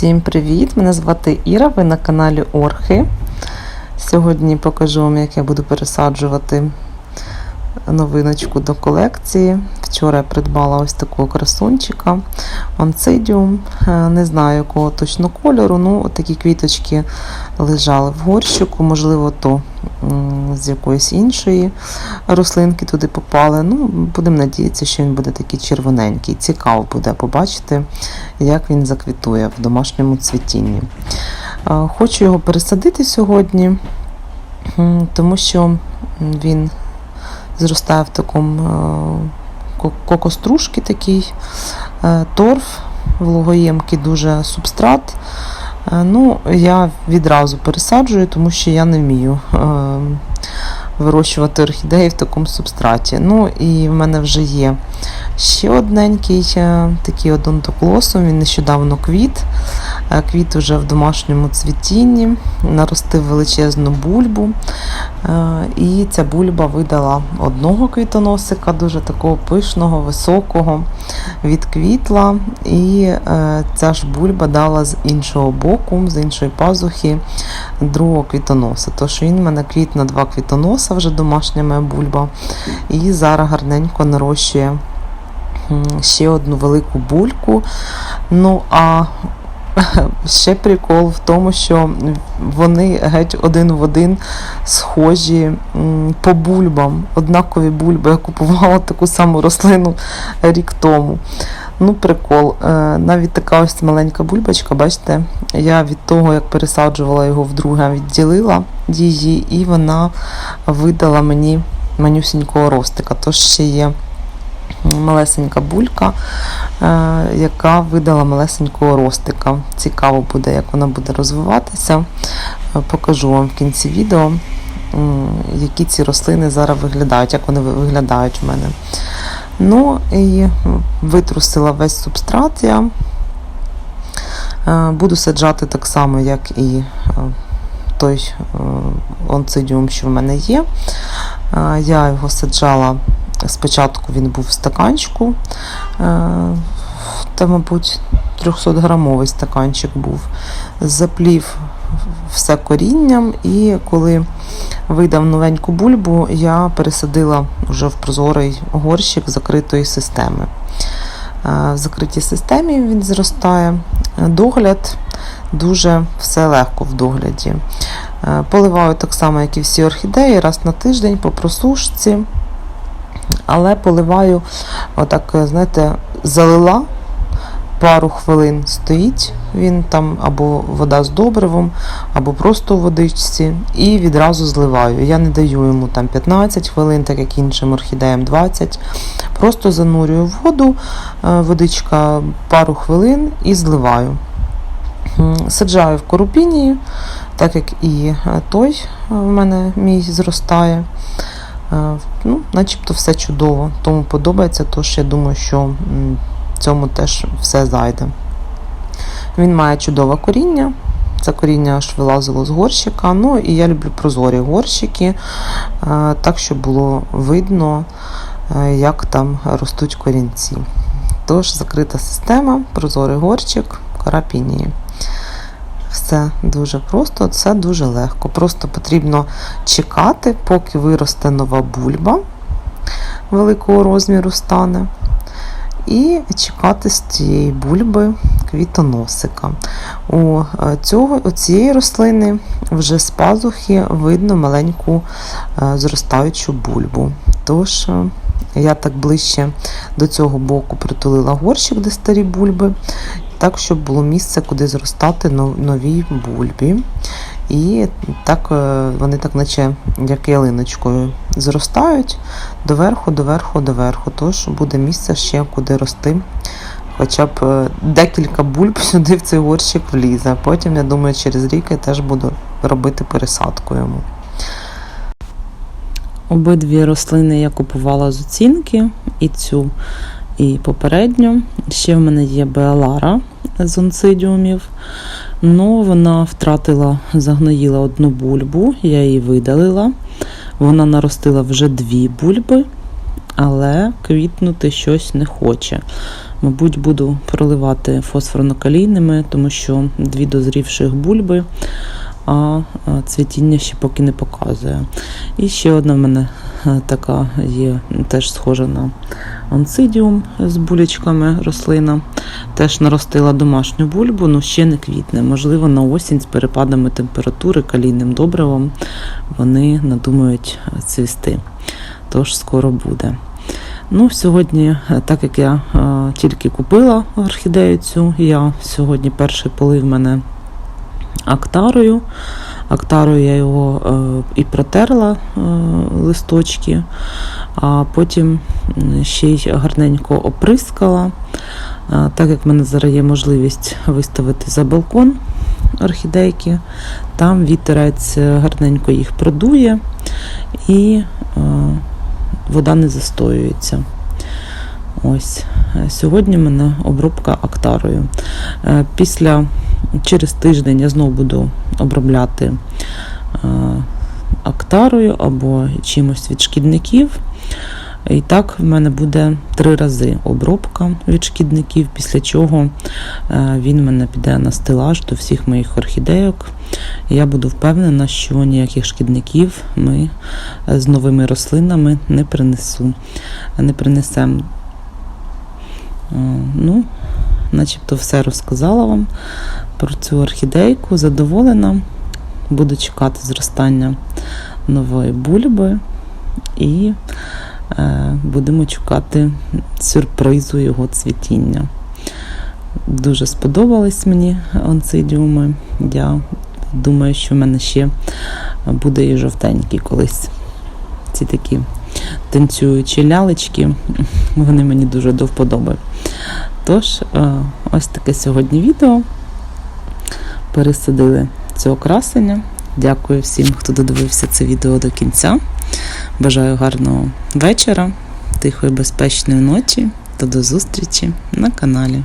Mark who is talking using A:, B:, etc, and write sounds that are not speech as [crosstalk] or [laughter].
A: Всім привіт! Мене звати Іра, ви на каналі Орхи. Сьогодні покажу вам, як я буду пересаджувати новиночку до колекції. Вчора я придбала ось такого красунчика. Онцидіум. Е, Не знаю, якого точно кольору. Ну, такі квіточки лежали в горщику, можливо, то з якоїсь іншої рослинки туди попали. Ну, будемо надіятися, що він буде такий червоненький. Цікаво буде побачити, як він заквітує в домашньому цвітінні. Хочу його пересадити сьогодні, тому що він зростає в такому кокостружки такий, е, торф, вологоємкий дуже субстрат. Е, Ну, я відразу пересаджую, тому що я не вмію е, вирощувати орхідеї в такому субстраті. Ну і в мене вже є ще одненький е, такий одонтоклосом, він нещодавно квіт. Квіт уже в домашньому цвітінні, наростив величезну бульбу. Е, І ця бульба видала одного квітоносика, дуже такого пишного, високого, відквітла. І е, ця ж бульба дала з іншого боку, з іншої пазухи, другого квітоноса. Тож він в мене квіт на два квітоноса, вже домашня моя бульба. І зараз гарненько нарощує ще одну велику бульку. Ну а [laughs] ще прикол в тому, що вони геть один в один схожі по бульбам. Однакові бульби. Я купувала таку саму рослину рік тому. Ну, прикол. Е, Навіть така ось маленька бульбочка, бачите, я від того, як пересаджувала його вдруге, відділила її, і вона видала мені манюсінького ростика. Тож ще є малесенька булька, е, яка видала малесенького ростика. Цікаво буде, як вона буде розвиватися. Е, Покажу вам в кінці відео, які ці рослини зараз виглядають, як вони виглядають в мене. Ну і витрусила весь субстрат я. Е, Буду саджати так само, як і той онцидіум, що в мене є. Я його саджала спочатку, він був в стаканчику, е, та, мабуть, 300-грамовий стаканчик був. Заплів все корінням, і коли видав новеньку бульбу, я пересадила вже в прозорий горщик закритої системи. Е, В закритій системі він зростає. Догляд дуже все легко в догляді. Е, Поливаю так само, як і всі орхідеї, раз на тиждень по просушці. Але поливаю, отак, е, знаєте, залила пару хвилин стоїть він там або вода з добривом, або просто у водичці, і відразу зливаю. Я не даю йому там 15 хвилин, так як іншим орхідеям 20. Просто занурюю в воду, е, водичка пару хвилин і зливаю. Саджаю в корупінії, так як і е, той в мене мій зростає. Е, Ну, начебто все чудово. Тому подобається, тож я думаю, що цьому теж все зайде. Він має чудове коріння. Це коріння аж вилазило з горщика. Ну і я люблю прозорі горщики, е, так, щоб було видно, е, як там ростуть корінці. Тож закрита система, прозорий горщик, карапінії. Все дуже просто, це дуже легко. Просто потрібно чекати, поки виросте нова бульба великого розміру стане. І чекати з цієї бульби квітоносика. У, е, цього, у цієї рослини вже з пазухи видно маленьку е, зростаючу бульбу. Тож е, я так ближче до цього боку притулила горщик, де старі бульби, так, щоб було місце, куди зростати нов- новій бульбі. І так е, вони так, наче як ялиночкою зростають доверху, доверху, доверху. Тож буде місце ще куди рости. Хоча б е, декілька бульб [laughs] сюди в цей горщик влізе. Потім, я думаю, через рік я теж буду робити пересадку йому. Обидві рослини я купувала з оцінки, і цю, і попередню. Ще в мене є Беалара з онцидіумів. Ну, вона втратила, загноїла одну бульбу, я її видалила. Вона наростила вже дві бульби. але квітнути щось не хоче. Мабуть, буду проливати фосфорно-калійними, тому що дві дозрівших бульби, а цвітіння ще поки не показує. І ще одна в мене е, така є, теж схожа на онцидіум з булячками рослина. Теж наростила домашню бульбу, але ще не квітне. Можливо, на осінь з перепадами температури, калійним добривом вони надумають цвісти. Тож скоро буде. Ну, сьогодні, е, так як я е, тільки купила орхідею цю, я сьогодні перший полив мене актарою. Актарою я його е, і протерла е, листочки, а потім ще й гарненько оприскала. Е, так як в мене зараз є можливість виставити за балкон орхідейки, там вітерець гарненько їх продує і вода не застоюється. Ось сьогодні в мене обробка актарою. Після через тиждень я знову буду обробляти е, актарою або чимось від шкідників. І так в мене буде три рази обробка від шкідників, після чого е, він мене піде на стелаж до всіх моїх орхідейок. Я буду впевнена, що ніяких шкідників ми е, з новими рослинами не принесу. Не принесемо. Ну, начебто все розказала вам про цю орхідейку. Задоволена. Буду чекати зростання нової бульби і е, будемо чекати сюрпризу його цвітіння. Дуже сподобались мені онцидіуми. Я думаю, що в мене ще буде і жовтенький колись. Ці такі танцюючі лялечки, [laughs] вони мені дуже до вподоби. Тож, е, ось таке сьогодні відео. Пересадили це окрасення. Дякую всім, хто додивився це відео до кінця. Бажаю гарного вечора, тихої, безпечної ночі та до зустрічі на каналі.